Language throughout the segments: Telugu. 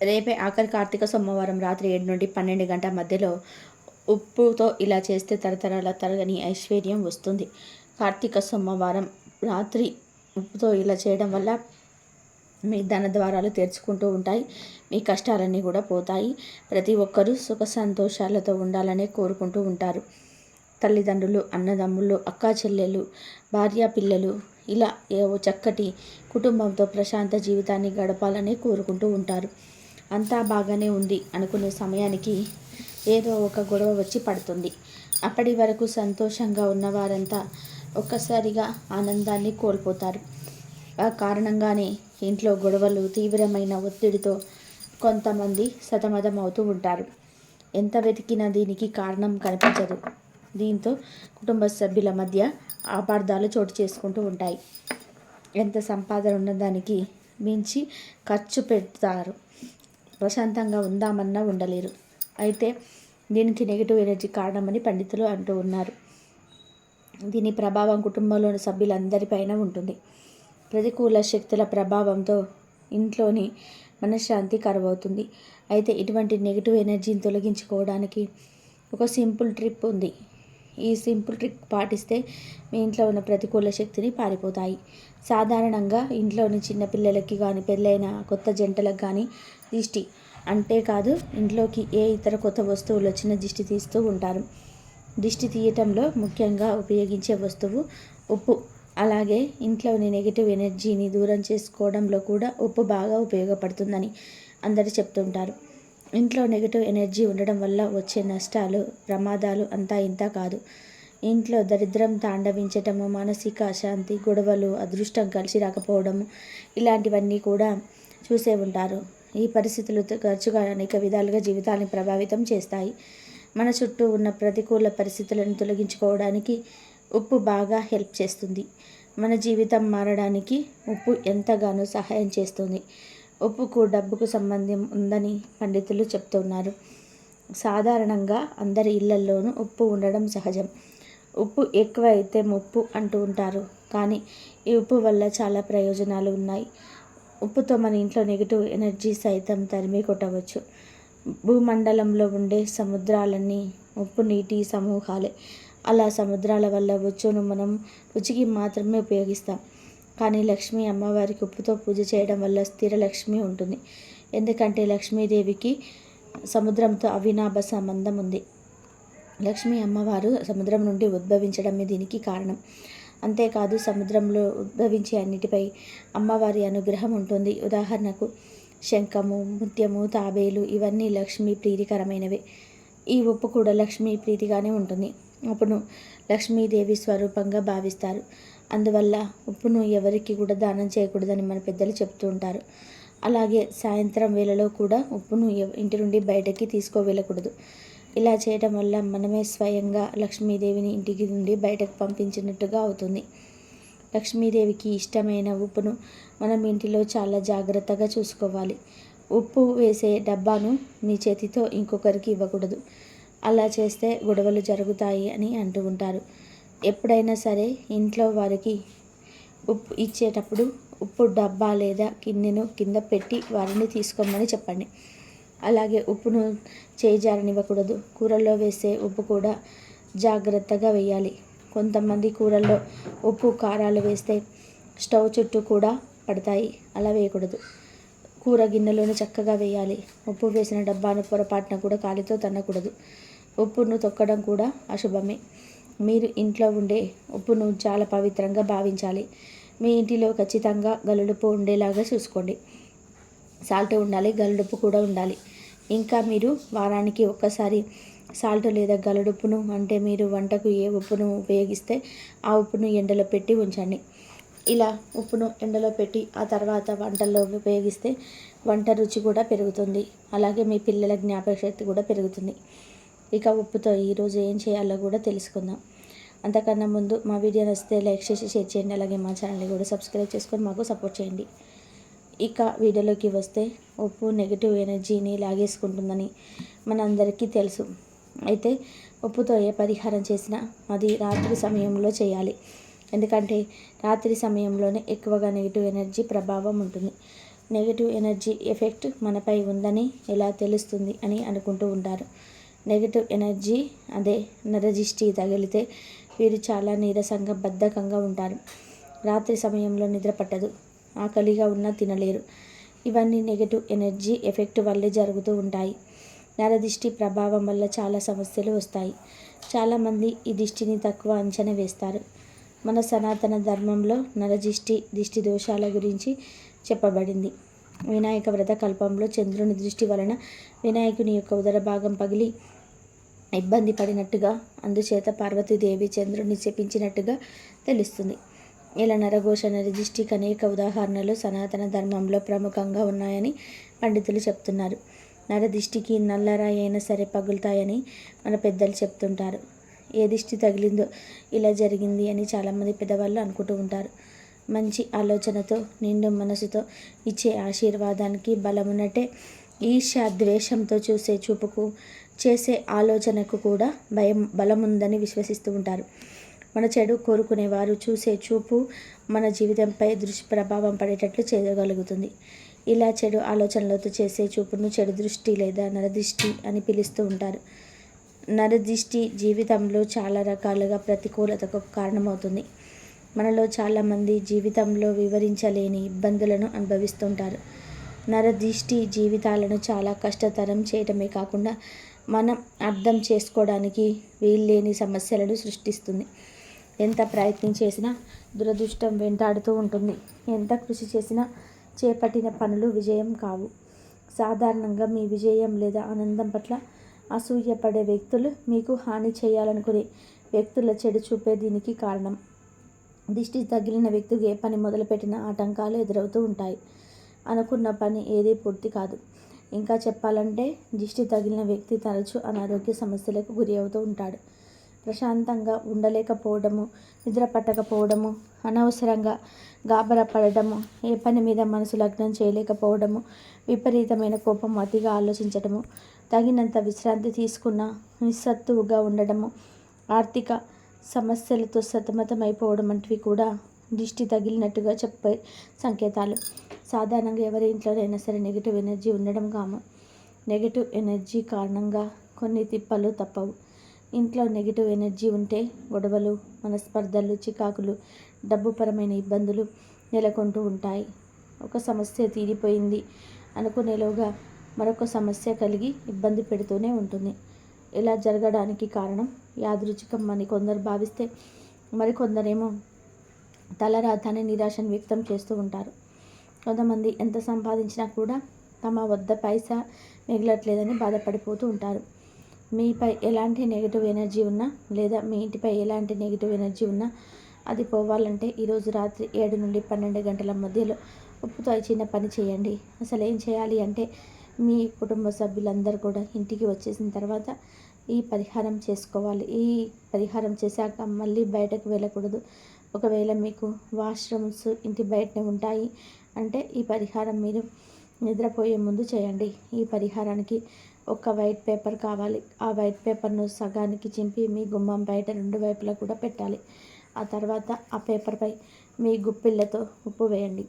రేపే ఆఖరి కార్తీక సోమవారం రాత్రి ఏడు నుండి పన్నెండు గంటల మధ్యలో ఉప్పుతో ఇలా చేస్తే తరతరాల తరగని ఐశ్వర్యం వస్తుంది. కార్తీక సోమవారం రాత్రి ఉప్పుతో ఇలా చేయడం వల్ల మీ ధన ద్వారాలు తెరుచుకుంటూ ఉంటాయి. మీ కష్టాలన్నీ కూడా పోతాయి. ప్రతి ఒక్కరూ సుఖ సంతోషాలతో ఉండాలనే కోరుకుంటూ ఉంటారు. తల్లిదండ్రులు అన్నదమ్ముళ్ళు అక్కా చెల్లెలు భార్య పిల్లలు ఇలా ఏవో చక్కటి కుటుంబంతో ప్రశాంత జీవితాన్ని గడపాలని కోరుకుంటూ ఉంటారు. అంతా బాగానే ఉంది అనుకునే సమయానికి ఏదో ఒక గొడవ వచ్చి పడుతుంది. అప్పటి వరకు సంతోషంగా ఉన్నవారంతా ఒక్కసారిగా ఆనందాన్ని కోల్పోతారు. ఆ కారణంగానే ఇంట్లో గొడవలు తీవ్రమైన ఒత్తిడితో కొంతమంది సతమతం అవుతూ ఉంటారు. ఎంత వెతికినా దీనికి కారణం కనిపించదు. దీంతో కుటుంబ సభ్యుల మధ్య అపార్థాలు చోటు చేసుకుంటూ ఉంటాయి. ఎంత సంపాదన ఉన్నదానికి మించి ఖర్చు పెడతారు. ప్రశాంతంగా ఉందామన్నా ఉండలేరు. అయితే దీనికి నెగిటివ్ ఎనర్జీ కారణమని పండితులు అంటూ ఉన్నారు. దీని ప్రభావం కుటుంబంలోని సభ్యులందరిపైన ఉంటుంది. ప్రతికూల శక్తుల ప్రభావంతో ఇంట్లోని మనశ్శాంతి కరువవుతుంది. అయితే ఇటువంటి నెగిటివ్ ఎనర్జీని తొలగించుకోవడానికి ఒక సింపుల్ ట్రిప్ ఉంది. ఈ సింపుల్ ట్రిక్ పాటిస్తే మీ ఇంట్లో ఉన్న ప్రతికూల శక్తిని పారిపోతాయి. సాధారణంగా ఇంట్లోని చిన్నపిల్లలకి కానీ పెళ్ళైన కొత్త జంటలకు కానీ దిష్టి అంతేకాదు ఇంట్లోకి ఏ ఇతర కొత్త వస్తువులు వచ్చిన దిష్టి తీస్తూ ఉంటారు. దిష్టి తీయటంలో ముఖ్యంగా ఉపయోగించే వస్తువు ఉప్పు. అలాగే ఇంట్లోని నెగిటివ్ ఎనర్జీని దూరం చేసుకోవడంలో కూడా ఉప్పు బాగా ఉపయోగపడుతుందని అందరూ చెప్తుంటారు. ఇంట్లో నెగిటివ్ ఎనర్జీ ఉండడం వల్ల వచ్చే నష్టాలు ప్రమాదాలు అంతా ఇంత కాదు. ఇంట్లో దరిద్రం తాండవించటము మానసిక అశాంతి గొడవలు అదృష్టం కలిసి రాకపోవడము ఇలాంటివన్నీ కూడా చూసే ఉంటారు. ఈ పరిస్థితులు తరచుగా అనేక విధాలుగా జీవితాన్ని ప్రభావితం చేస్తాయి. మన చుట్టూ ఉన్న ప్రతికూల పరిస్థితులను తొలగించుకోవడానికి ఉప్పు బాగా హెల్ప్ చేస్తుంది. మన జీవితం మారడానికి ఉప్పు ఎంతగానో సహాయం చేస్తుంది. ఉప్పుకు డబ్బుకు సంబంధం ఉందని పండితులు చెప్తున్నారు. సాధారణంగా అందరి ఇళ్ళల్లోనూ ఉప్పు ఉండడం సహజం. ఉప్పు ఎక్కువ అయితే ముప్పు అంటూ ఉంటారు. కానీ ఈ ఉప్పు వల్ల చాలా ప్రయోజనాలు ఉన్నాయి. ఉప్పుతో మన ఇంట్లో నెగిటివ్ ఎనర్జీ సైతం తరిమి కొట్టవచ్చు. భూమండలంలో ఉండే సముద్రాలన్నీ ఉప్పు నీటి సమూహాలే. అలా సముద్రాల వల్ల వచ్చును మనం రుచికి మాత్రమే ఉపయోగిస్తాం. కానీ లక్ష్మీ అమ్మవారికి ఉప్పుతో పూజ చేయడం వల్ల స్థిర లక్ష్మి ఉంటుంది. ఎందుకంటే లక్ష్మీదేవికి సముద్రంతో అవినాభ సంబంధం ఉంది. లక్ష్మీ అమ్మవారు సముద్రం నుండి ఉద్భవించడమే దీనికి కారణం. అంతేకాదు సముద్రంలో ఉద్భవించే అన్నిటిపై అమ్మవారి అనుగ్రహం ఉంటుంది. ఉదాహరణకు శంఖము ముత్యము తాబేలు ఇవన్నీ లక్ష్మీ ప్రీతికరమైనవే. ఈ ఉప్పు కూడా లక్ష్మీ ప్రీతిగానే ఉంటుంది. ఉప్పును లక్ష్మీదేవి స్వరూపంగా భావిస్తారు. అందువల్ల ఉప్పును ఎవరికి కూడా దానం చేయకూడదని మన పెద్దలు చెప్తూ ఉంటారు. అలాగే సాయంత్రం వేళలో కూడా ఉప్పును ఇంటి నుండి బయటకి తీసుకోవెళ్ళకూడదు ఇలా చేయడం వల్ల మనమే స్వయంగా లక్ష్మీదేవిని ఇంటికి నుండి బయటకు పంపించినట్టుగా అవుతుంది. లక్ష్మీదేవికి ఇష్టమైన ఉప్పును మనం ఇంటిలో చాలా జాగ్రత్తగా చూసుకోవాలి. ఉప్పు వేసే డబ్బాను మీ చేతితో ఇంకొకరికి ఇవ్వకూడదు. అలా చేస్తే గొడవలు జరుగుతాయి అని అంటూ ఉంటారు. ఎప్పుడైనా సరే ఇంట్లో వారికి ఉప్పు ఇచ్చేటప్పుడు ఉప్పు డబ్బా లేదా గిన్నెను కింద పెట్టి వారిని తీసుకోమని చెప్పండి. అలాగే ఉప్పును చేజారనివ్వకూడదు. కూరల్లో వేసే ఉప్పు కూడా జాగ్రత్తగా వేయాలి. కొంతమంది కూరల్లో ఉప్పు కారాలు వేస్తే స్టవ్ చుట్టూ కూడా పడతాయి. అలా వేయకూడదు. కూర గిన్నెలోనే చక్కగా వేయాలి. ఉప్పు వేసిన డబ్బాను పొరపాటున కూడా కాలితో తన్నకూడదు. ఉప్పును తొక్కడం కూడా అశుభమే. మీరు ఇంట్లో ఉండే ఉప్పును చాలా పవిత్రంగా భావించాలి. మీ ఇంటిలో ఖచ్చితంగా గలుడుపు ఉండేలాగా చూసుకోండి. సాల్ట్ ఉండాలి గలుడుపు కూడా ఉండాలి. ఇంకా మీరు వారానికి ఒక్కసారి సాల్ట్ లేదా గలడుప్పును అంటే మీరు వంటకు ఏ ఉప్పును ఉపయోగిస్తే ఆ ఉప్పును ఎండలో పెట్టి ఉంచండి. ఇలా ఉప్పును ఎండలో పెట్టి ఆ తర్వాత వంటల్లో ఉపయోగిస్తే వంట రుచి కూడా పెరుగుతుంది. అలాగే మీ పిల్లల జ్ఞాపక శక్తి కూడా పెరుగుతుంది. ఇక ఉప్పుతో ఈరోజు ఏం చేయాలో కూడా తెలుసుకుందాం. అంతకన్నా ముందు మా వీడియో నచ్చితే లైక్ చేసి షేర్ చేయండి. అలాగే మా ఛానల్ని కూడా సబ్స్క్రైబ్ చేసుకొని మాకు సపోర్ట్ చేయండి. ఇక వీడియోలోకి వస్తే ఉప్పు నెగిటివ్ ఎనర్జీని లాగేసుకుంటుందని మనందరికీ తెలుసు. అయితే ఉప్పుతో ఏ పరిహారం చేసినా అది రాత్రి సమయంలో చేయాలి. ఎందుకంటే రాత్రి సమయంలోనే ఎక్కువగా నెగిటివ్ ఎనర్జీ ప్రభావం ఉంటుంది. నెగిటివ్ ఎనర్జీ ఎఫెక్ట్ మనపై ఉందని ఎలా తెలుస్తుంది అని అనుకుంటూ ఉంటారు. నెగిటివ్ ఎనర్జీ అదే నరదిష్టి తగిలితే వీరు చాలా నీరసంగా బద్ధకంగా ఉంటారు. రాత్రి సమయంలో నిద్ర పట్టదు. ఆకలిగా ఉన్నా తినలేరు. ఇవన్నీ నెగిటివ్ ఎనర్జీ ఎఫెక్ట్ వల్లే జరుగుతూ ఉంటాయి. నరదిష్టి ప్రభావం వల్ల చాలా సమస్యలు వస్తాయి. చాలామంది ఈ దిష్టిని తక్కువ అంచనా వేస్తారు. మన సనాతన ధర్మంలో నరదిష్టి దిష్టి దోషాల గురించి చెప్పబడింది. వినాయక వ్రత కల్పంలో చంద్రుని దృష్టి వలన వినాయకుని యొక్క ఉదర భాగం పగిలి ఇబ్బంది పడినట్టుగా అందుచేత పార్వతీదేవి చంద్రుడిని చెప్పించినట్టుగా తెలుస్తుంది. ఇలా నరఘోష నరదిష్టికి అనేక ఉదాహరణలు సనాతన ధర్మంలో ప్రముఖంగా ఉన్నాయని పండితులు చెప్తున్నారు. నరదిష్టికి నల్లరాయి అయినా సరే పగులుతాయని మన పెద్దలు చెప్తుంటారు. ఏ దిష్టి తగిలిందో ఇలా జరిగింది అని చాలామంది పెద్దవాళ్ళు అనుకుంటూ ఉంటారు. మంచి ఆలోచనతో నిండు మనసుతో ఇచ్చే ఆశీర్వాదానికి బలమున్నట్టే ఈర్ష్య ద్వేషంతో చూసే చూపుకు చేసే ఆలోచనకు కూడా భయం బలం ఉందని విశ్వసిస్తూ ఉంటారు. మన చెడు కోరుకునేవారు చూసే చూపు మన జీవితంపై దుష్ప్రభావం పడేటట్లు చేయగలుగుతుంది. ఇలా చెడు ఆలోచనలతో చేసే చూపును చెడు దృష్టి లేదా నరదృష్టి అని పిలుస్తూ ఉంటారు. నరదిష్టి జీవితంలో చాలా రకాలుగా ప్రతికూలతకు కారణమవుతుంది. మనలో చాలామంది జీవితంలో వివరించలేని ఇబ్బందులను అనుభవిస్తుంటారు నరదిష్టి జీవితాలను చాలా కష్టతరం చేయటమే కాకుండా మనం అర్థం చేసుకోవడానికి వీల్లేని సమస్యలను సృష్టిస్తుంది. ఎంత ప్రయత్నం చేసినా దురదృష్టం వెంటాడుతూ ఉంటుంది. ఎంత కృషి చేసినా చేపట్టిన పనులు విజయం కావు. సాధారణంగా మీ విజయం లేదా ఆనందం పట్ల అసూయపడే వ్యక్తులు మీకు హాని చేయాలనుకునే వ్యక్తుల చెడు చూపే దీనికి కారణం. దిష్టి తగిలిన వ్యక్తికి ఏ పని మొదలుపెట్టిన ఆటంకాలు ఎదురవుతూ ఉంటాయి. అనుకున్న పని ఏదీ పూర్తి కాదు. ఇంకా చెప్పాలంటే దిష్టి తగిలిన వ్యక్తి తరచూ అనారోగ్య సమస్యలకు గురి అవుతూ ఉంటాడు. ప్రశాంతంగా ఉండలేకపోవడము నిద్ర పట్టకపోవడము అనవసరంగా గాబరా పడటము ఏ పని మీద మనసు లగ్నం చేయలేకపోవడము విపరీతమైన కోపం అతిగా ఆలోచించడము తగినంత విశ్రాంతి తీసుకున్న నిస్సత్తువుగా ఉండడము ఆర్థిక సమస్యలతో సతమతమైపోవడం వంటివి కూడా దిష్టి తగిలినట్టుగా చెప్పే సంకేతాలు. సాధారణంగా ఎవరి ఇంట్లోనైనా సరే నెగిటివ్ ఎనర్జీ ఉండడం కామ నెగిటివ్ ఎనర్జీ కారణంగా కొన్ని తిప్పలు తప్పవు. ఇంట్లో నెగిటివ్ ఎనర్జీ ఉంటే గొడవలు మనస్పర్ధలు చికాకులు డబ్బుపరమైన ఇబ్బందులు నెలకొంటూ ఉంటాయి. ఒక సమస్య తీరిపోయింది అనుకునేలోగా మరొక సమస్య కలిగి ఇబ్బంది పెడుతూనే ఉంటుంది. ఇలా జరగడానికి కారణం యాదృచ్ఛికం అని కొందరు భావిస్తే మరికొందరేమో తలరాతాన్ని నిరాశను వ్యక్తం చేస్తూ ఉంటారు. కొంతమంది ఎంత సంపాదించినా కూడా తమ వద్ద పైసా మిగలట్లేదని బాధపడిపోతూ ఉంటారు. మీపై ఎలాంటి నెగిటివ్ ఎనర్జీ ఉన్నా లేదా మీ ఇంటిపై ఎలాంటి నెగిటివ్ ఎనర్జీ ఉన్నా అది పోవాలంటే ఈరోజు రాత్రి ఏడు నుండి పన్నెండు గంటల మధ్యలో ఉప్పుతో చిన్న పని చేయండి. అసలు ఏం చేయాలి అంటే మీ కుటుంబ సభ్యులందరూ కూడా ఇంటికి వచ్చేసిన తర్వాత ఈ పరిహారం చేసుకోవాలి. ఈ పరిహారం చేశాక మళ్ళీ బయటకు వెళ్ళకూడదు. ఒకవేళ మీకు వాష్రూమ్స్ ఇంటి బయటనే ఉంటాయి అంటే ఈ పరిహారం మీరు నిద్రపోయే ముందు చేయండి. ఈ పరిహారానికి ఒక వైట్ పేపర్ కావాలి. ఆ వైట్ పేపర్ను సగానికి చింపి మీ గుమ్మం బయట రెండు వైపులా కూడా పెట్టాలి. ఆ తర్వాత ఆ పేపర్పై మీ గుప్పిళ్ళతో ఉప్పు వేయండి.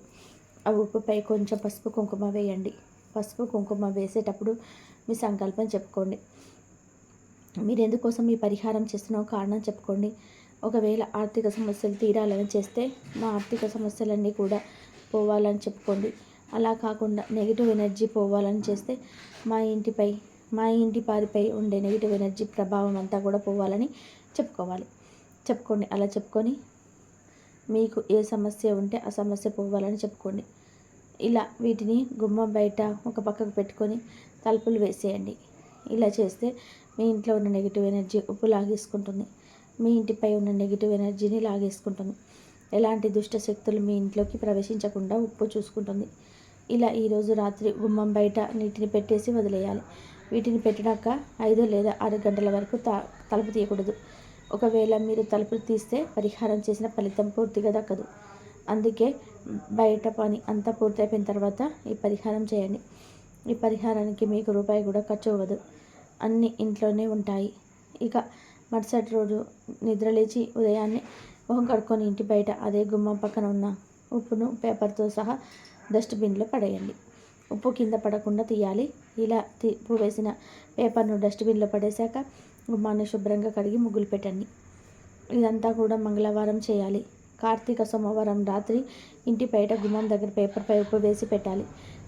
ఆ ఉప్పుపై కొంచెం పసుపు కుంకుమ వేయండి. పసుపు కుంకుమ వేసేటప్పుడు మీ సంకల్పం చెప్పుకోండి. మీరు ఎందుకోసం ఈ పరిహారం చేస్తున్న కారణం చెప్పుకోండి. ఒకవేళ ఆర్థిక సమస్యలు తీరాలని చేస్తే మా ఆర్థిక సమస్యలన్నీ కూడా పోవాలని చెప్పుకోండి. అలా కాకుండా నెగిటివ్ ఎనర్జీ పోవాలని చేస్తే మా ఇంటిపై మా ఇంటి పారిపై ఉండే నెగిటివ్ ఎనర్జీ ప్రభావం అంతా కూడా పోవాలని చెప్పుకోవాలి. చెప్పుకోండి అలా చెప్పుకొని మీకు ఏ సమస్య ఉంటే ఆ సమస్య పోవాలని చెప్పుకోండి. ఇలా వీటిని గుమ్మం బయట ఒక పక్కకు పెట్టుకొని తలుపులు వేసేయండి. ఇలా చేస్తే మీ ఇంట్లో ఉన్న నెగిటివ్ ఎనర్జీ ఉప్పు లాగేసుకుంటుంది. మీ ఇంటిపై ఉన్న నెగిటివ్ ఎనర్జీని లాగేసుకుంటుంది. ఎలాంటి దుష్ట శక్తులు మీ ఇంట్లోకి ప్రవేశించకుండా ఉప్పు చూసుకుంటుంది. ఇలా ఈరోజు రాత్రి గుమ్మం బయట నీటిని పెట్టేసి వదిలేయాలి. వీటిని పెట్టినాక ఐదు లేదా ఆరు గంటల వరకు తా తలుపు తీయకూడదు. ఒకవేళ మీరు తలుపులు తీస్తే పరిహారం చేసిన ఫలితం పూర్తిగా దక్కదు. అందుకే బయట పని అంతా పూర్తయిపోయిన తర్వాత ఈ పరిహారం చేయండి. ఈ పరిహారానికి మీకు రూపాయి కూడా ఖర్చు అవ్వదు. అన్నీ ఇంట్లోనే ఉంటాయి. ఇక మరుసటి రోజు నిద్రలేచి ఉదయాన్నే మొహం కడుక్కొని ఇంటి బయట అదే గుమ్మం పక్కన ఉన్న ఉప్పును పేపర్తో సహా డస్ట్బిన్లో పడేయండి. ఉప్పు కింద పడకుండా తీయాలి. ఇలా తీ ఉప్పు వేసిన పేపర్ను డస్ట్బిన్లో పడేశాక గుమ్మాన్ని శుభ్రంగా కడిగి ముగ్గులు పెట్టండి. ఇదంతా కూడా మంగళవారం చేయాలి. కార్తీక సోమవారం రాత్రి ఇంటి బయట గుమ్మం దగ్గర పేపర్పై ఉప్పు వేసి పెట్టాలి.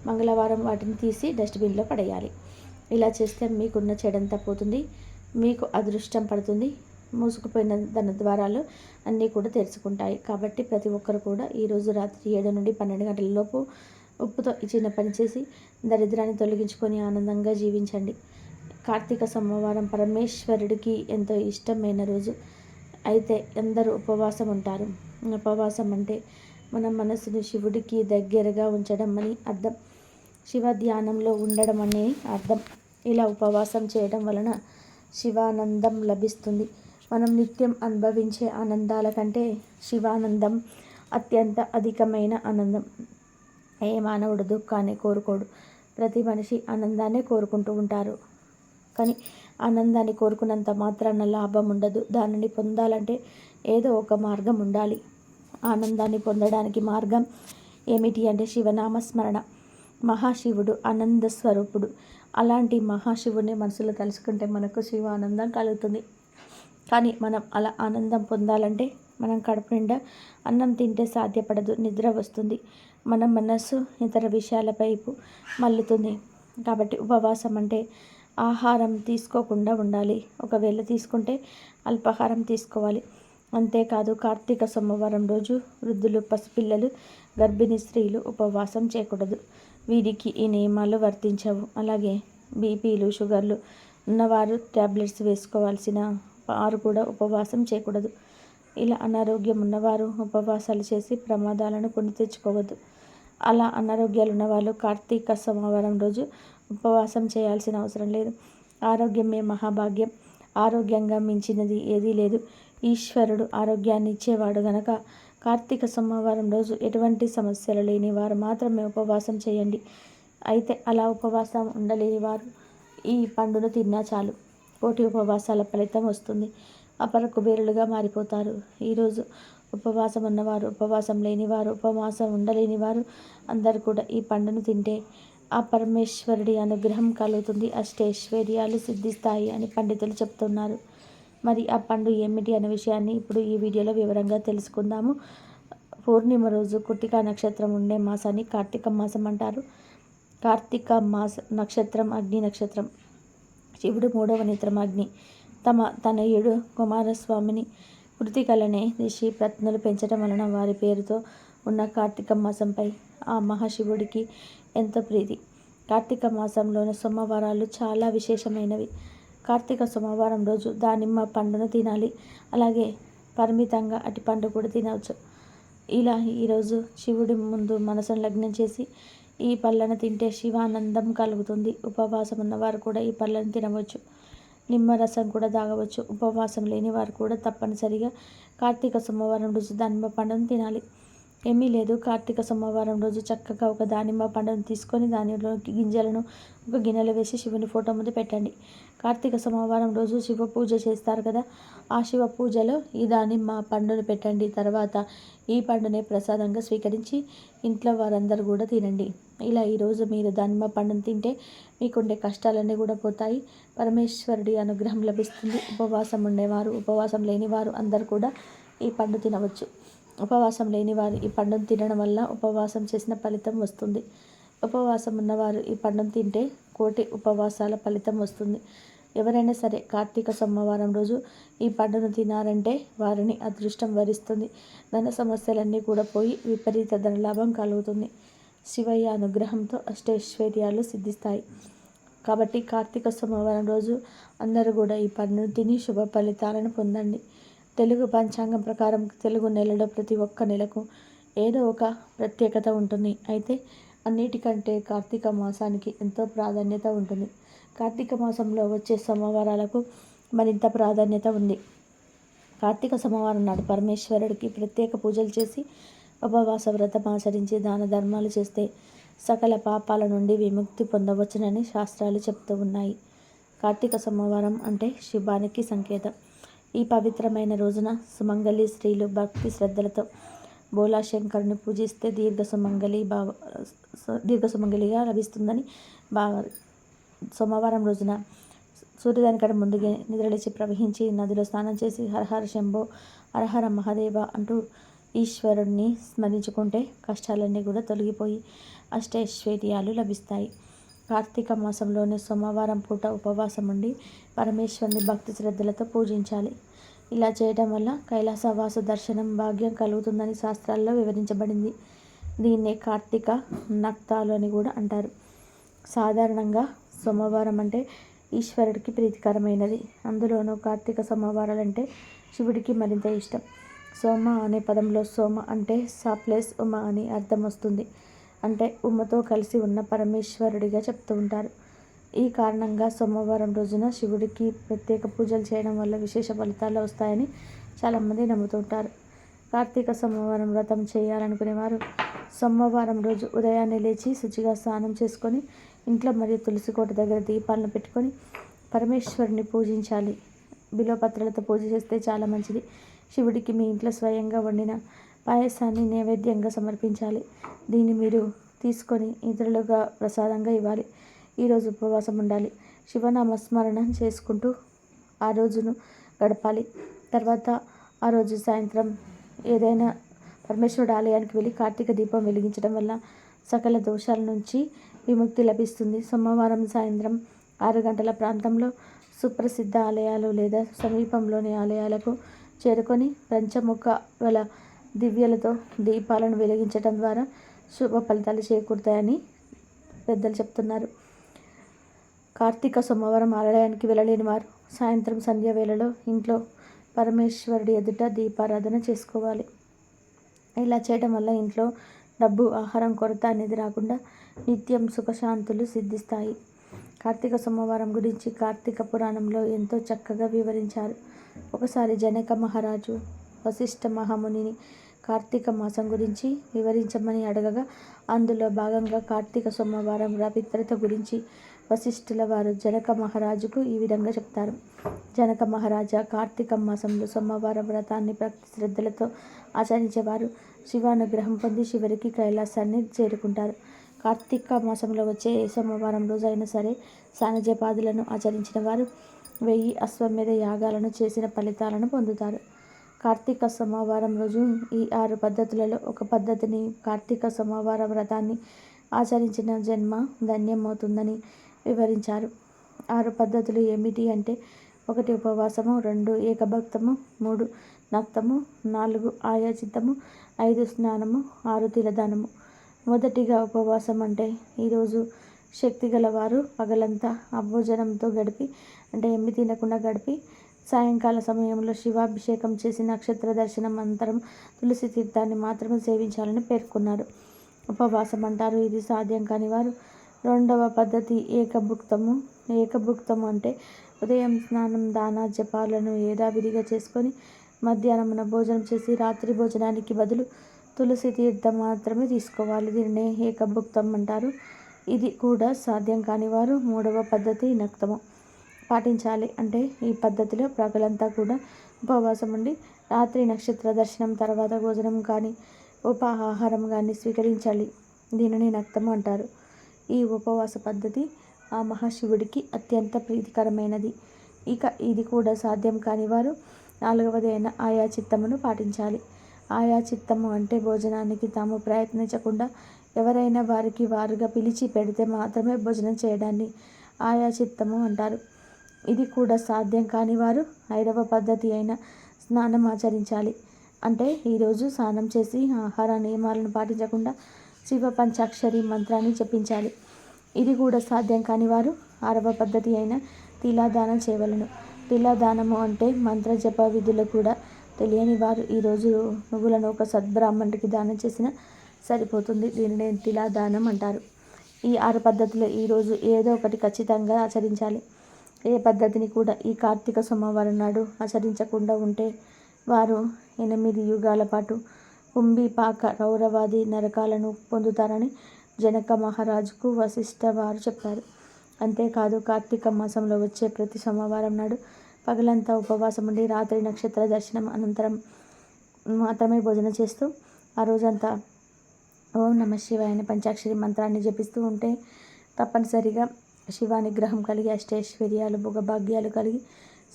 మంగళవారం వాటిని తీసి డస్ట్బిన్లో పడేయాలి. ఇలా చేస్తే మీకున్న చెడంతా పోతుంది. మీకు అదృష్టం పడుతుంది. మూసుకుపోయిన ధన ద్వారాలు అన్నీ కూడా తెరుచుకుంటాయి. కాబట్టి ప్రతి ఒక్కరు కూడా ఈరోజు రాత్రి ఏడు నుండి పన్నెండు గంటల లోపు ఉప్పుతో ఈ చిన్న పని చేసి దరిద్రాన్ని తొలగించుకొని ఆనందంగా జీవించండి. కార్తీక సోమవారం పరమేశ్వరుడికి ఎంతో ఇష్టమైన రోజు. అయితే అందరూ ఉపవాసం ఉంటారు. ఉపవాసం అంటే మన మనసును శివుడికి దగ్గరగా ఉంచడం అని అర్థం. శివ ధ్యానంలో ఉండడం అనే అర్థం. ఇలా ఉపవాసం చేయడం వలన శివానందం లభిస్తుంది. మనం నిత్యం అనుభవించే ఆనందాల కంటే శివానందం అత్యంత అధికమైన ఆనందం. ఏ మానవుడు దుఃఖాన్ని కోరుకోడు. ప్రతి మనిషి ఆనందాన్ని కోరుకుంటూ ఉంటారు. కానీ ఆనందాన్ని కోరుకున్నంత మాత్రాన లాభం ఉండదు. దానిని పొందాలంటే ఏదో ఒక మార్గం ఉండాలి. ఆనందాన్ని పొందడానికి మార్గం ఏమిటి అంటే శివనామస్మరణ. మహాశివుడు ఆనంద స్వరూపుడు. అలాంటి మహాశివుడిని మనసులో తలుసుకుంటే మనకు శివ ఆనందం కలుగుతుంది. కానీ మనం అలా ఆనందం పొందాలంటే మనం కడుపు నిండా అన్నం తింటే సాధ్యపడదు నిద్ర వస్తుంది. మన మనస్సు ఇతర విషయాల వైపు మల్లుతుంది కాబట్టి ఉపవాసం అంటే ఆహారం తీసుకోకుండా ఉండాలి. ఒకవేళ తీసుకుంటే అల్పాహారం తీసుకోవాలి. అంతేకాదు కార్తీక సోమవారం రోజు వృద్ధులు పసిపిల్లలు గర్భిణీ స్త్రీలు ఉపవాసం చేయకూడదు. వీరికి ఈ నియమాలు వర్తించవు. అలాగే బీపీలు షుగర్లు ఉన్నవారు ట్యాబ్లెట్స్ వేసుకోవాల్సిన వారు కూడా ఉపవాసం చేయకూడదు. ఇలా అనారోగ్యం ఉన్నవారు ఉపవాసాలు చేసి ప్రమాదాలను కొని తెచ్చుకోవద్దు. అలా అనారోగ్యాలు ఉన్నవాళ్ళు కార్తీక సోమవారం రోజు ఉపవాసం చేయాల్సిన అవసరం లేదు. ఆరోగ్యమే మహాభాగ్యం. ఆరోగ్యంగా మించినది ఏదీ లేదు. ఈశ్వరుడు ఆరోగ్యాన్ని ఇచ్చేవాడు గనక కార్తీక సోమవారం రోజు ఎటువంటి సమస్యలు లేని వారు మాత్రమే ఉపవాసం చేయండి. అయితే అలా ఉపవాసం ఉండలేని వారు ఈ పండును తిన్నా చాలు. కోటి ఉపవాసాల ఫలితం వస్తుంది. అపర కుబేరులుగా మారిపోతారు. ఈరోజు ఉపవాసం ఉన్నవారు ఉపవాసం లేనివారు ఉపవాసం ఉండలేని వారు అందరు కూడా ఈ పండును తింటే ఆ పరమేశ్వరుడి అనుగ్రహం కలుగుతుంది. అష్టైశ్వర్యాలు సిద్ధిస్తాయి అని పండితులు చెప్తున్నారు. మరి ఆ పండు ఏమిటి అనే విషయాన్ని ఇప్పుడు ఈ వీడియోలో వివరంగా తెలుసుకుందాము. పూర్ణిమ రోజు కుట్టిక నక్షత్రం ఉండే మాసాన్ని కార్తీక మాసం అంటారు. కార్తీక మాస నక్షత్రం అగ్ని నక్షత్రం. శివుడు మూడవ నేత్రం అగ్ని తమ తనయుడు కుమారస్వామిని కృతికలనే దిశి ప్రత్నలు పెంచడం వలన వారి పేరుతో ఉన్న కార్తీక మాసంపై ఆ మహాశివుడికి ఎంతో ప్రీతి. కార్తీక మాసంలోని సోమవారాలు చాలా విశేషమైనవి. కార్తీక సోమవారం రోజు దానిమ్మ పండును తినాలి. అలాగే పరిమితంగా అటి పండు కూడా తినవచ్చు. ఇలా ఈరోజు శివుడి ముందు మనసును లగ్నం చేసి ఈ పళ్ళను తింటే శివానందం కలుగుతుంది. ఉపవాసం ఉన్నవారు కూడా ఈ పళ్ళను తినవచ్చు. నిమ్మరసం కూడా తాగవచ్చు. ఉపవాసం లేని వారు కూడా తప్పనిసరిగా కార్తీక సోమవారం రోజు దానిమ్మ పండును తినాలి. ఏమీ లేదు. కార్తీక సోమవారం రోజు చక్కగా ఒక దానిమ్మ పండును తీసుకొని దానిలో గింజలను ఒక గిన్నెలో వేసి శివుని ఫోటో ముందు పెట్టండి. కార్తీక సోమవారం రోజు శివ పూజ చేస్తారు కదా ఆ శివ పూజలో ఈ దానిమ్మ పండును పెట్టండి. తర్వాత ఈ పండునే ప్రసాదంగా స్వీకరించి ఇంట్లో వారందరూ కూడా తినండి. ఇలా ఈరోజు మీరు దానిమ్మ పండును తింటే మీకుండే కష్టాలన్నీ కూడా పోతాయి. పరమేశ్వరుడి అనుగ్రహం లభిస్తుంది. ఉపవాసం ఉండేవారు ఉపవాసం లేనివారు అందరు కూడా ఈ పండు తినవచ్చు. ఉపవాసం లేని వారు ఈ పండును తినడం వల్ల ఉపవాసం చేసిన ఫలితం వస్తుంది. ఉపవాసం ఉన్నవారు ఈ పండును తింటే కోటి ఉపవాసాల ఫలితం వస్తుంది. ఎవరైనా సరే కార్తీక సోమవారం రోజు ఈ పండును తినారంటే వారిని అదృష్టం వరిస్తుంది. ధన సమస్యలన్నీ కూడా పోయి విపరీత ధనలాభం కలుగుతుంది. శివయ్య అనుగ్రహంతో అష్టైశ్వర్యాలు సిద్ధిస్తాయి. కాబట్టి కార్తీక సోమవారం రోజు అందరూ కూడా ఈ పండును తిని శుభ ఫలితాలను పొందండి. తెలుగు పంచాంగం ప్రకారం తెలుగు నెలలో ప్రతి ఒక్క నెలకు ఏదో ఒక ప్రత్యేకత ఉంటుంది. అయితే అన్నిటికంటే కార్తీక మాసానికి ఎంతో ప్రాధాన్యత ఉంటుంది. కార్తీక మాసంలో వచ్చే సోమవారాలకు మరింత ప్రాధాన్యత ఉంది. కార్తీక సోమవారం నాడు పరమేశ్వరుడికి ప్రత్యేక పూజలు చేసి ఉపవాస వ్రతం ఆచరించి దాన ధర్మాలు చేస్తే సకల పాపాల నుండి విముక్తి పొందవచ్చునని శాస్త్రాలు చెప్తూ ఉన్నాయి. కార్తీక సోమవారం అంటే శుభానికి సంకేతం. ఈ పవిత్రమైన రోజున సుమంగళి స్త్రీలు భక్తి శ్రద్ధలతో బోలా శంకరుని పూజిస్తే దీర్ఘ సుమంగళి భావ దీర్ఘ సుమంగళిగా లభిస్తుందని భావ సోమవారం రోజున సూర్యోదయానికంటే ముందుగా నిద్రలేచి ప్రవహించి నదిలో స్నానం చేసి హరహర శంభో హరహర మహాదేవ అంటూ ఈశ్వరుణ్ణి స్మరించుకుంటే కష్టాలన్నీ కూడా తొలగిపోయి అష్టైశ్వర్యాలు లభిస్తాయి. కార్తీక మాసంలోనే సోమవారం పూట ఉపవాసం ఉండి పరమేశ్వరుని భక్తి శ్రద్ధలతో పూజించాలి. ఇలా చేయడం వల్ల కైలాసవాసు దర్శనం భాగ్యం కలుగుతుందని శాస్త్రాల్లో వివరించబడింది. దీన్నే కార్తీక నక్తాలు అని కూడా అంటారు. సాధారణంగా సోమవారం అంటే ఈశ్వరుడికి ప్రీతికరమైనది. అందులోనూ కార్తీక సోమవారాలంటే శివుడికి మరింత ఇష్టం. సోమ అనే పదంలో సోమ అంటే సాప్లెస్ ఉమ అని అర్థం వస్తుంది. అంటే ఉమ్మతో కలిసి ఉన్న పరమేశ్వరుడిగా చెప్తూ ఉంటారు. ఈ కారణంగా సోమవారం రోజున శివుడికి ప్రత్యేక పూజలు చేయడం వల్ల విశేష ఫలితాలు వస్తాయని చాలామంది నమ్ముతుంటారు కార్తీక సోమవారం వ్రతం చేయాలనుకునేవారు. సోమవారం రోజు ఉదయాన్నే లేచి శుచిగా స్నానం చేసుకొని ఇంట్లో మరియు తులసి కోట దగ్గర దీపాలను పెట్టుకొని పరమేశ్వరుని పూజించాలి. బిలోపత్రలతో పూజ చేస్తే చాలా మంచిది. శివుడికి మీ ఇంట్లో స్వయంగా వండిన పాయసాన్ని నైవేద్యంగా సమర్పించాలి. దీన్ని మీరు తీసుకొని ఇతరులుగా ప్రసాదంగా ఇవ్వాలి. ఈరోజు ఉపవాసం ఉండాలి. శివనామస్మరణ చేసుకుంటూ ఆ రోజును గడపాలి. తర్వాత ఆ రోజు సాయంత్రం ఏదైనా పరమేశ్వరుడు ఆలయానికి వెళ్ళి కార్తీక దీపం వెలిగించడం వల్ల సకల దోషాల నుంచి విముక్తి లభిస్తుంది. సోమవారం సాయంత్రం ఆరు గంటల ప్రాంతంలో సుప్రసిద్ధ ఆలయాలు లేదా సమీపంలోని ఆలయాలకు చేరుకొని పంచముఖ గల దివ్యలతో దీపాలను వెలిగించడం ద్వారా శుభ ఫలితాలు చేకూరుతాయని పెద్దలు చెప్తున్నారు. కార్తీక సోమవారం ఆలయానికి వెళ్ళలేని వారు సాయంత్రం సంధ్య వేళలో ఇంట్లో పరమేశ్వరుడి ఎదుట దీపారాధన చేసుకోవాలి. ఇలా చేయడం వల్ల ఇంట్లో డబ్బు ఆహారం కొరత అనేది రాకుండా నిత్యం సుఖశాంతులు సిద్ధిస్తాయి. కార్తీక సోమవారం గురించి కార్తీక పురాణంలో ఎంతో చక్కగా వివరించారు. ఒకసారి జనక మహారాజు వశిష్ఠ మహామునిని కార్తీక మాసం గురించి వివరించమని అడగగా అందులో భాగంగా కార్తీక సోమవారం పవిత్రత గురించి వశిష్ఠుల వారు జనక మహారాజుకు ఈ విధంగా చెప్తారు. జనక మహారాజా కార్తీక మాసంలో సోమవారం వ్రతాన్ని భక్తి శ్రద్ధలతో ఆచరించేవారు శివానుగ్రహం పొంది చివరికి కైలాసాన్ని చేరుకుంటారు. కార్తీక మాసంలో వచ్చే ఏ సోమవారం రోజైనా సరే సానజపాదులను ఆచరించిన వారు వెయ్యి అశ్వమేధ యాగాలను చేసిన ఫలితాలను పొందుతారు. కార్తీక సోమవారం రోజు ఈ ఆరు పద్ధతులలో ఒక పద్ధతిని కార్తీక సోమవార వ్రతాన్ని ఆచరించిన జన్మ ధన్యమవుతుందని వివరించారు. ఆరు పద్ధతులు ఏమిటి అంటే ఒకటి ఉపవాసము రెండు ఏకభక్తము మూడు నక్తము నాలుగు ఆయాచితము ఐదు స్నానము ఆరు తిలదానము. మొదటిగా ఉపవాసం అంటే ఈరోజు శక్తి గలవారు పగలంతా అభోజనంతో గడిపి అంటే ఎమ్మి తినకుండా గడిపి సాయంకాల సమయంలో శివాభిషేకం చేసి నక్షత్ర దర్శనం అనంతరం తులసి తీర్థాన్ని మాత్రమే సేవించాలని పేర్కొన్నారు. ఉపవాసం అంటారు. ఇది సాధ్యం కాని వారు రెండవ పద్ధతి ఏకభుక్తము. ఏకభుక్తము అంటే ఉదయం స్నానం దాన జపాలను యథావిధిగా చేసుకొని మధ్యాహ్నమున భోజనం చేసి రాత్రి భోజనానికి బదులు తులసి తీర్థం మాత్రమే తీసుకోవాలి. దీనినే ఏకభుక్తం అంటారు. ఇది కూడా సాధ్యం కాని వారు మూడవ పద్ధతి నక్తము. పాటించాలి. అంటే ఈ పద్ధతిలో ప్రజలంతా కూడా ఉపవాసం ఉండి రాత్రి నక్షత్ర దర్శనం తర్వాత భోజనం కానీ ఉపాహారం కానీ స్వీకరించాలి. దీనిని నక్తము అంటారు. ఈ ఉపవాస పద్ధతి ఆ మహాశివుడికి అత్యంత ప్రీతికరమైనది. ఇక ఇది కూడా సాధ్యం కాని వారు నాలుగవది అయిన ఆయా చిత్తమును పాటించాలి. ఆయా చిత్తము అంటే భోజనానికి తాము ప్రయత్నించకుండా ఎవరైనా వారికి వారుగా పిలిచి పెడితే మాత్రమే భోజనం చేయడాన్ని ఆయా చిత్తము అంటారు. ఇది కూడా సాధ్యం కాని వారు ఐదవ పద్ధతి అయిన స్నానం ఆచరించాలి. అంటే ఈరోజు స్నానం చేసి ఆహార నియమాలను పాటించకుండా శివ పంచాక్షరి మంత్రాన్ని జపించాలి. ఇది కూడా సాధ్యం కాని వారు ఆరవ పద్ధతి అయిన తిలాదానం చేయవలను. తిలాదానము అంటే మంత్ర జప విధులు కూడా తెలియని వారు ఈరోజు నువ్వులను ఒక సద్బ్రాహ్మణుడికి దానం చేసిన సరిపోతుంది. దీనిని తిలాదానం అంటారు. ఈ ఆరు పద్ధతులు ఈరోజు ఏదో ఒకటి ఖచ్చితంగా ఆచరించాలి. ఏ పద్ధతిని కూడా ఈ కార్తీక సోమవారం నాడు ఆచరించకుండా ఉంటే వారు ఎనిమిది యుగాల పాటు కుంభిపాక రౌరవాది నరకాలను పొందుతారని జనక మహారాజుకు వశిష్ఠ వారు చెప్పారు. అంతేకాదు కార్తీక మాసంలో వచ్చే ప్రతి సోమవారం నాడు పగలంతా ఉపవాసం ఉండి రాత్రి నక్షత్ర దర్శనం అనంతరం మాత్రమే భోజనం చేస్తూ ఆ రోజంతా ఓం నమ శివాయ అనే పంచాక్షరి మంత్రాన్ని జపిస్తూ ఉంటే తప్పనిసరిగా శివానుగ్రహం కలిగి అష్టైశ్వర్యాలు భోగభాగ్యాలు కలిగి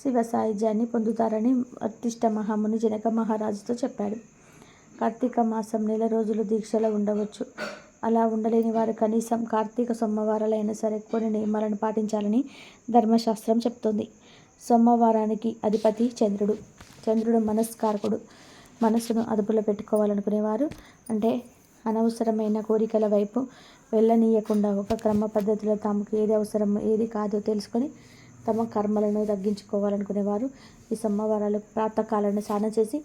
శివ సాయుధ్యాన్ని పొందుతారని అత్తిష్ట మహాముని జనక మహారాజుతో చెప్పాడు. కార్తీక మాసం నెల రోజులు దీక్షలో ఉండవచ్చు. అలా ఉండలేని వారు కనీసం కార్తీక సోమవారాలైనా సరే కొన్ని నియమాలను పాటించాలని ధర్మశాస్త్రం చెప్తుంది. సోమవారానికి అధిపతి చంద్రుడు. చంద్రుడు మనస్కారకుడు. మనస్సును అదుపులో పెట్టుకోవాలనుకునేవారు అంటే అనవసరమైన కోరికల వైపు వెళ్ళనీయకుండా ఒక క్రమ పద్ధతిలో తమకు ఏది అవసరమో ఏది కాదో తెలుసుకొని తమ కర్మలను తగ్గించుకోవాలనుకునేవారు. ఈ సోమవారాలు ప్రాతకాలను స్నానం చేసి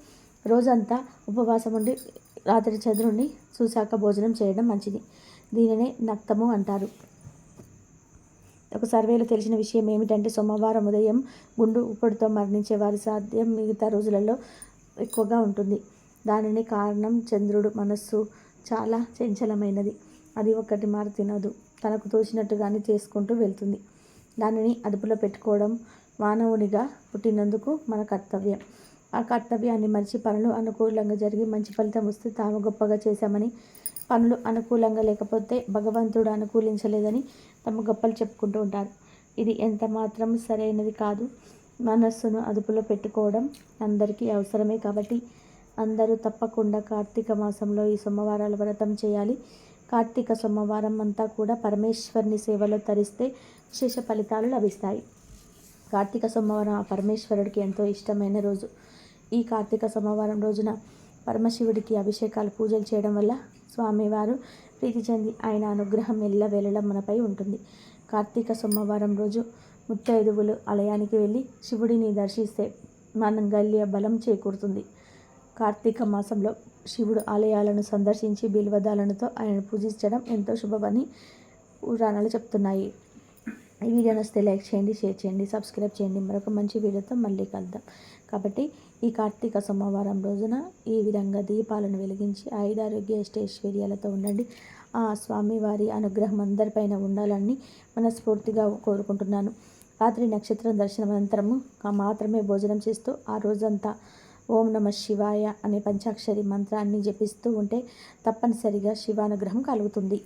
రోజంతా ఉపవాసం ఉండి రాత్రి చంద్రుడిని చూశాక భోజనం చేయడం మంచిది. దీనినే నక్తము అంటారు. ఒక సర్వేలో తెలిసిన విషయం ఏమిటంటే సోమవారం ఉదయం గుండు ఉప్పుడుతో మరణించే వారి సాధ్యం మిగతా రోజులలో ఎక్కువగా ఉంటుంది. దానిని కారణం చంద్రుడు మనస్సు చాలా చంచలమైనది. అది ఒకటి మారు తినదు. తనకు తోచినట్టుగానే చేసుకుంటూ వెళ్తుంది. దానిని అదుపులో పెట్టుకోవడం మానవునిగా పుట్టినందుకు మన కర్తవ్యం. ఆ కర్తవ్యాన్ని మరిచి పనులు అనుకూలంగా జరిగి మంచి ఫలితం వస్తే తాము గొప్పగా చేశామని పనులు అనుకూలంగా లేకపోతే భగవంతుడు అనుకూలించలేదని తమ గొప్పలు చెప్పుకుంటూ ఉంటారు. ఇది ఎంత మాత్రం సరైనది కాదు. మనస్సును అదుపులో పెట్టుకోవడం అందరికీ అవసరమే కాబట్టి అందరూ తప్పకుండా కార్తీక మాసంలో ఈ సోమవారాల వ్రతం చేయాలి. కార్తీక సోమవారం అంతా కూడా పరమేశ్వరుని సేవలో తరిస్తే విశేష ఫలితాలు లభిస్తాయి. కార్తీక సోమవారం ఆ పరమేశ్వరుడికి ఎంతో ఇష్టమైన రోజు. ఈ కార్తీక సోమవారం రోజున పరమశివుడికి అభిషేకాలు పూజలు చేయడం వల్ల స్వామివారు ప్రీతి చెంది ఆయన అనుగ్రహం ఎల్ల వెళ్ళడం మనపై ఉంటుంది. కార్తీక సోమవారం రోజు ముత్తైదువులు ఆలయానికి వెళ్ళి శివుడిని దర్శిస్తే మంగళ్య బలం చేకూరుతుంది. కార్తీక మాసంలో శివుడు ఆలయాలను సందర్శించి బిల్వదాలనుతో ఆయన పూజించడం ఎంతో శుభమని పురాణాలు చెప్తున్నాయి. ఈ వీడియో నచ్చితే లైక్ చేయండి షేర్ చేయండి సబ్స్క్రైబ్ చేయండి. మరొక మంచి వీడియోతో మళ్ళీ కలుద్దాం. కాబట్టి ఈ కార్తీక సోమవారం రోజున ఈ విధంగా దీపాలను వెలిగించి ఆయుధారోగ్య అష్టైశ్వర్యాలతో ఉండండి. ఆ స్వామివారి అనుగ్రహం అందరిపైన ఉండాలని మనస్ఫూర్తిగా కోరుకుంటున్నాను. రాత్రి నక్షత్రం దర్శనం అనంతరము మాత్రమే భోజనం చేస్తూ ఆ రోజంతా ఓం నమ శివాయ అనే పంచాక్షరి మంత్రాన్ని జపిస్తూ ఉంటే తప్పనిసరిగా శివానుగ్రహం కలుగుతుంది.